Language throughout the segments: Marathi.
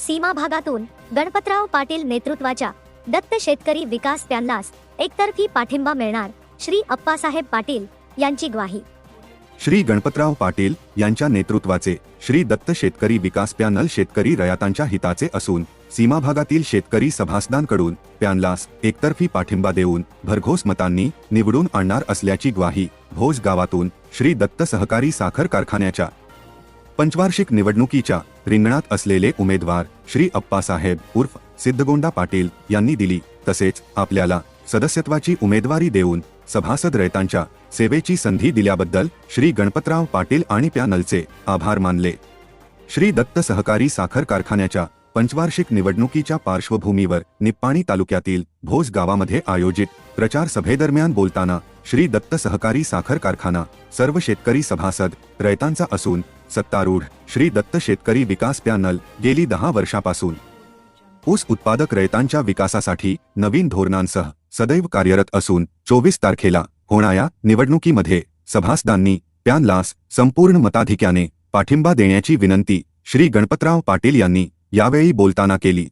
सीमा भागातून गणपतराव पाटील नेतृत्वाच्या दत्त शेतकरी विकास पॅनलास एकतर्फी पाठिंबा मिळणार श्री अप्पासाहेब पाटील यांची ग्वाही. श्री गणपतराव पाटील यांच्या नेतृत्वाचे श्री दत्त शेतकरी विकास पॅनल शेतकरी रयातांच्या हिताचे असून सीमा भागातील शेतकरी सभासदांकडून पॅनलास एकतर्फी पाठिंबा देऊन भरघोस मतांनी निवडून आणणार असल्याची ग्वाही भोज गावातून श्री दत्त सहकारी साखर कारखान्याच्या पंचवार्षिक निवडणुकीच्या रिंगणात असलेले उमेदवार श्री अप्पासाहेब उर्फ सिद्धगोंडा पाटील यांनी दिली. तसेच आपल्याला सदस्यत्वाची उमेदवारी देऊन सभासद रयतांच्या सेवेची संधी दिल्याबद्दल श्री गणपतराव पाटील आणि पॅनलचे आभार मानले. श्री दत्त सहकारी साखर कारखान्याच्या पंचवार्षिक निवडणुकीच्या पार्श्वभूमीवर निप्पाणी तालुक्यातील भोज गावामध्ये आयोजित प्रचार सभेदरम्यान बोलताना श्री दत्त सहकारी साखर कारखाना सर्व शेतकरी सभासद रयतांचा असून सत्तारूढ श्री दत्त शेतकरी विकास पॅनल गेली दहा वर्षापासून. ऊस उत्पादक रयतांच्या विकासासाठी नवीन धोरणांसह सदैव कार्यरत असून चोवीस तारखेला होणाऱ्या निवडणुकीमध्ये सभासदांनी पॅनलास संपूर्ण मताधिक्याने पाठिंबा देण्याची विनंती श्री गणपतराव पाटील यांनी यावेळी बोलताना केली.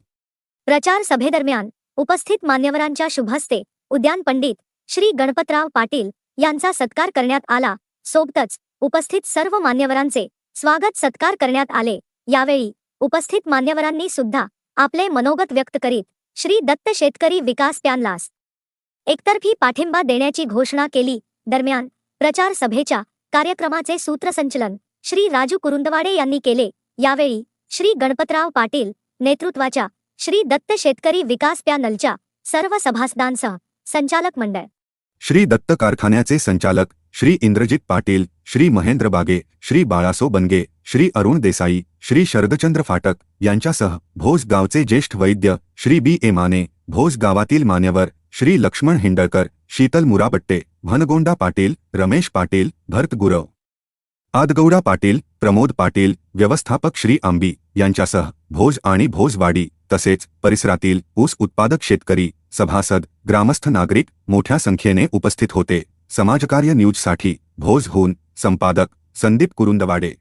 प्रचार सभेदरम्यान उपस्थित मान्यवरांच्या शुभहस्ते उद्यान पंडित श्री गणपतराव पाटील यांचा सत्कार करण्यात आला. सोबतच उपस्थित सर्व मान्यवरांचे स्वागत सत्कार करण्यात आले. यावेळी उपस्थित मान्यवरांनी सुद्धा आपले मनोगत व्यक्त करीत श्री दत्त शेतकरी विकास पॅनलास एकतर्फी पाठिंबा देण्याची घोषणा केली. दरम्यान प्रचार सभेच्या कार्यक्रमाचे सूत्रसंचलन श्री राजू कुरुंदवाडे यांनी केले. यावेळी श्री गणपतराव पाटील नेतृत्वाच्या श्री दत्त शेतकरी विकास पॅनलच्या सर्व सभासदांसह संचालक मंडळ श्री दत्त कारखान्याचे संचालक श्री इंद्रजित पाटील श्री महेंद्र बागे श्री बाळासो बनगे श्री अरुण देसाई श्री शरदचंद्र फाटक यांच्यासह भोज गावचे ज्येष्ठ वैद्य श्री बी ए माने भोज गावातील मान्यवर श्री लक्ष्मण हिंडळकर शीतल मुराबट्टे भनगोंडा पाटील रमेश पाटील भरत गुरव. आदगौडा पाटील प्रमोद पाटील व्यवस्थापक श्री आंबी यांच्यासह भोज आणि भोजवाडी तसेच परिसरातील ऊस उत्पादक शेतकरी सभासद ग्रामस्थ नागरिक मोठ्या संख्येने उपस्थित होते. समाजकार्य न्यूजसाठी भोजहून संपादक संदीप कुरुंदवाडे.